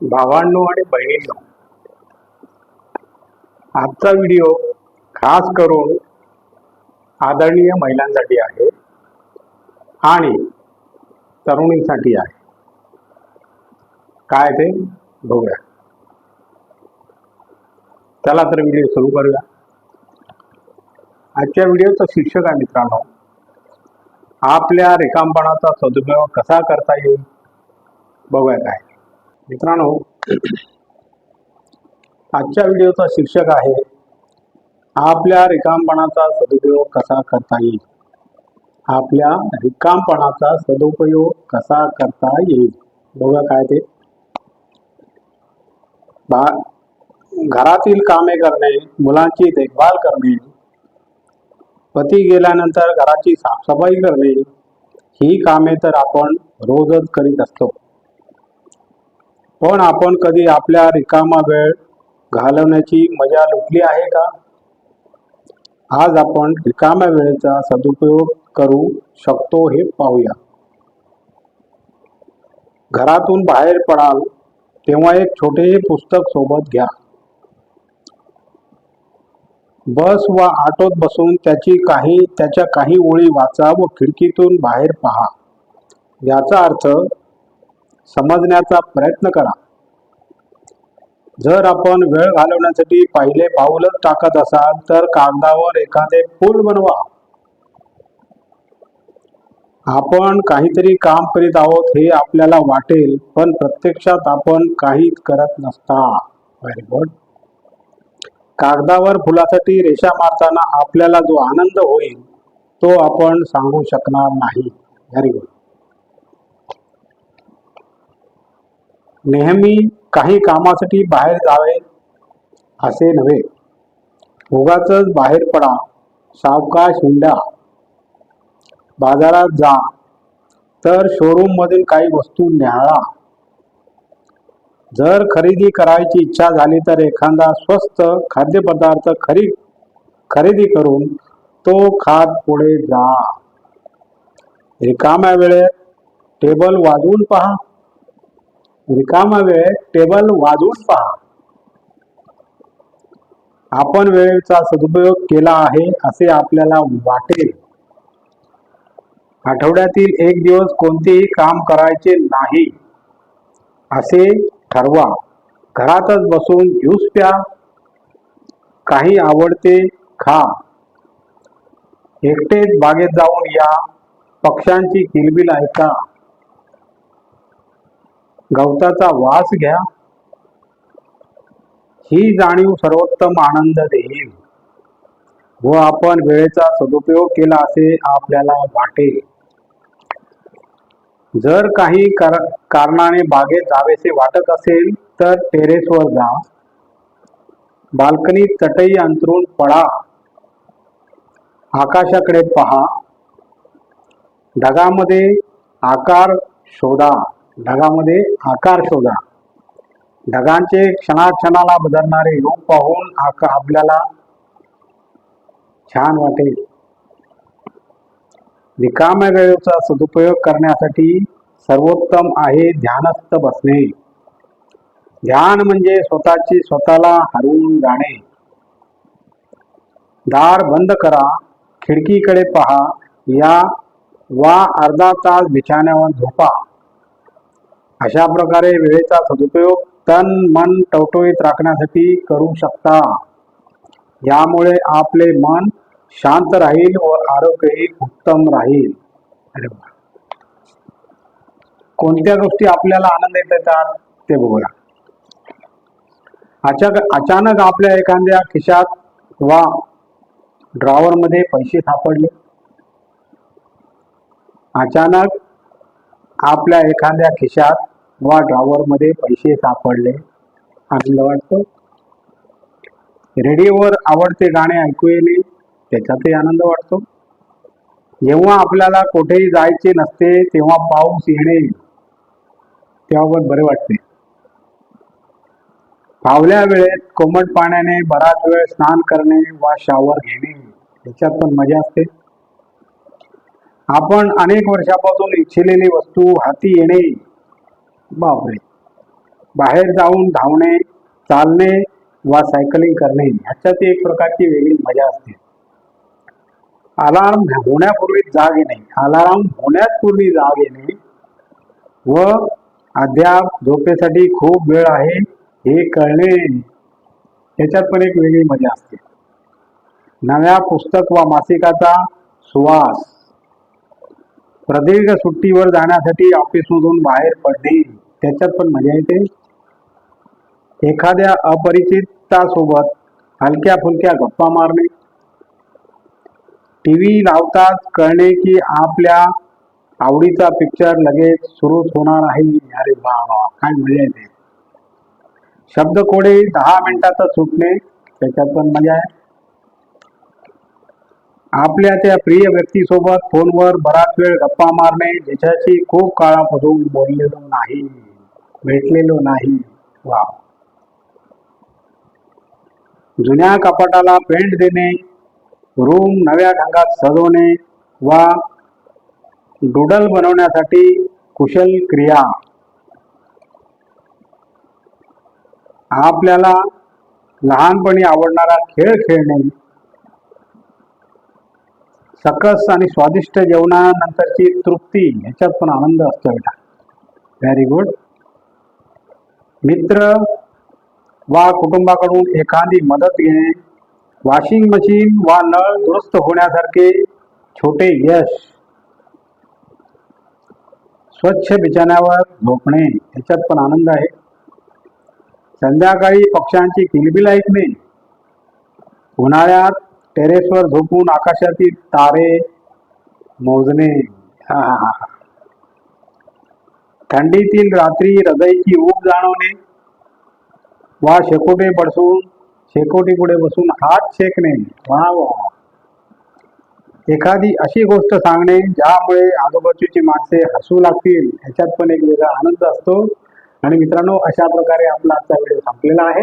भावांनो आणि बहिणींनो आजचा व्हिडिओ खास करून आदरणीय महिलांसाठी आहे आणि तरुणींसाठी आहे. काय ते? बघूया. चला तर व्हिडिओ सुरू करूया. आजच्या व्हिडिओचं शीर्षक आहे मित्रांनो आपल्या रिकामपणाचा सदुपयोग कसा करता येईल? बघूया काय. मित्रांनो आजच्या व्हिडिओचा शीर्षक आहे आपल्या रिकामपणाचा सदुपयोग कसा करता येईल? आपल्या रिकामपणाचा सदुपयोग कसा करता येईल? बघा काय ते. बा घरातील कामे करणे मुलांची देखभाल करणे पती गेल्यानंतर घराची साफसफाई करणे ही कामे तर आपण रोजच करीत असतो. पण आपण कधी आपल्या रिकामा वेळ घालवण्याची मजा लुटली आहे का? आज आपण रिकाम्या वेळेचा सदुपयोग करू शकतो हे पाहूया. घरातून बाहेर पडाल तेव्हा एक छोटे पुस्तक सोबत घ्या. बस व ऑटोत बसून त्याची काही त्याच्या काही ओळी वाचा व खिडकीतून बाहेर पहा. याचा अर्थ समजण्याचा प्रयत्न करा. जर आपण वेळ घालवण्यासाठी पहिले पाऊलच टाकत असाल तर कागदावर एखादे पूल बनवा. आपण काहीतरी काम करीत आहोत हे आपल्याला वाटेल पण प्रत्यक्षात आपण काहीच करत नसता. व्हेरी गुड कागदावर फुलासाठी रेषा मारताना आपल्याला जो आनंद होईल तो आपण सांगू शकणार नाही. व्हेरी गुड नेहमी काही कामासाठी बाहेर जावे असे नव्हे. उगाच बाहेर पडा सावकाश हिंडा. बाजारात जा तर शोरूममधील काही वस्तू न्याहाळा जर खरेदी करायची इच्छा झाली तर एखादा स्वस्त खाद्यपदार्थ खरी खरेदी करून तो खात पुढे जा. रिकाम्या वेळेत टेबल वाजवून पहा. रिकामा वेळ टेबल वाजवून पहा. आपण वेळेचा सदुपयोग केला आहे असे आपल्याला वाटेल. आठवड्यातील एक दिवस कोणतेही काम करायचे नाही. असे ठरवा. घरातच बसून ज्यूस प्या. काही आवडते खा. एकटेच बागेत जाऊन या. पक्ष्यांची किलबिल ऐका. गवताचा वास घ्या. ही जाणीव सर्वोत्तम आनंद देईल. व आपण वेळेचा सदुपयोग केला असे आपल्याला वाटेल. जर काही कारणाने बागेत जावेसे वाटत असेल तर टेरेसवर जा. बाल्कनीत चटई अंतरून पडा आकाशाकडे पहा. ढगामध्ये आकार शोधा. ढगामध्ये आकार शोधा. ढगांचे क्षणाक्षणाला बदलणारे रूप पाहून आका आपल्याला छान वाटेल. रिकाम्या वेळेचा सदुपयोग करण्यासाठी सर्वोत्तम आहे ध्यानस्थ बसणे. ध्यान म्हणजे स्वतःची स्वतःला हरवून जाणे. दार बंद करा खिडकीकडे पहा या वा अर्धा तास बिछाण्यावर झोपा. अशा प्रकारे वेळेचा सदुपयोग तन मन टवटवीत राखण्यासाठी करू शकता. यामुळे आपले मन शांत राहील व आरोग्यही उत्तम राहील. कोणत्या गोष्टी आपल्याला आनंद येत येतात ते बघूया. अचानक अचानक आपल्या एखाद्या खिशात वा ड्रॉवर मध्ये पैसे सापडले. अचानक आपल्या एखाद्या खिशात वा ड्रॉवर मध्ये पैसे सापडले. आनंद वाटतो. रेडिओवर आवडते गाणे ऐकू येणे त्याच्यातही आनंद वाटतो. जेव्हा आपल्याला कुठेही जायचे नसते तेव्हा पाऊस येणे तेव्हा पण बरे वाटते. फावल्या वेळेत कोमट पाण्याने बराच वेळ स्नान करणे वा शावर घेणे याच्यात पण मजा असते. आपण अनेक वर्षापासून इच्छिलेली वस्तू हाती येणे बापरे. बाहेर जाऊन धावणे चालणे वा सायकलिंग करणे ह्याच्यात एक प्रकारची वेगळी मजा असते. अलार्म होण्यापूर्वी जाग येणे अलार्म होण्यापूर्वी जाग येणे व अद्याप झोपेसाठी खूप वेळ आहे हे कळणे याच्यात पण एक वेगळी मजा असते. नव्या पुस्तक वा मासिकाचा सुवास प्रदीर्घ सुट्टीवर जाण्यासाठी ऑफिसमधून बाहेर पडणे त्याच्यात पण मजा येते. एखाद्या अपरिचितासोबत हलक्या फुलक्या गप्पा मारणे. टी व्ही लावताच कळणे की आपल्या आवडीचा पिक्चर लगेच सुरूच होणार आहे. अरे वा वा काय मजा येते. शब्द कोडे दहा मिनिटातच सुटणे त्याच्यात पण मजा आहे. आपल्या त्या प्रिय व्यक्तीसोबत फोनवर बराच वेळ गप्पा मारणे ज्याच्याशी खूप काळापासून बोललेलो नाही भेटलेलो नाही. वा जुन्या कपाटाला पेंट देणे रूम नव्या ढंगात सजवणे वा डुडल बनवण्यासाठी कुशल क्रिया. आपल्याला लहानपणी आवडणारा खेळ खेळणे सकस आणि स्वादिष्ट जेवणानंतरची तृप्ती ह्याच्यात पण आनंद असतो बेटा. व्हेरी गुड मित्र वा कुटुंबाकडून एखादी मदत घेणे वॉशिंग मशीन वा नळ दुरुस्त होण्यासारखे छोटे यश स्वच्छ बिछाण्यावर झोपणे ह्याच्यात पण आनंद आहे. संध्याकाळी पक्ष्यांची किलबिल ऐकणे उन्हाळ्यात टेरेसवर झोपून आकाशातील तारे मोजणे. हा हा हा. थंडीतील रात्री हृदयची ऊब जाणवणे वा शेकोटे बडसून शेकोटी पुढे बसून हात शेकणे. वा वा एखादी अशी गोष्ट सांगणे ज्यामुळे आजूबाजूची माणसे हसू लागतील. ह्याच्यात पण एक वेगळा आनंद असतो. आणि मित्रांनो अशा प्रकारे आपला आजचा व्हिडिओ संपलेला आहे.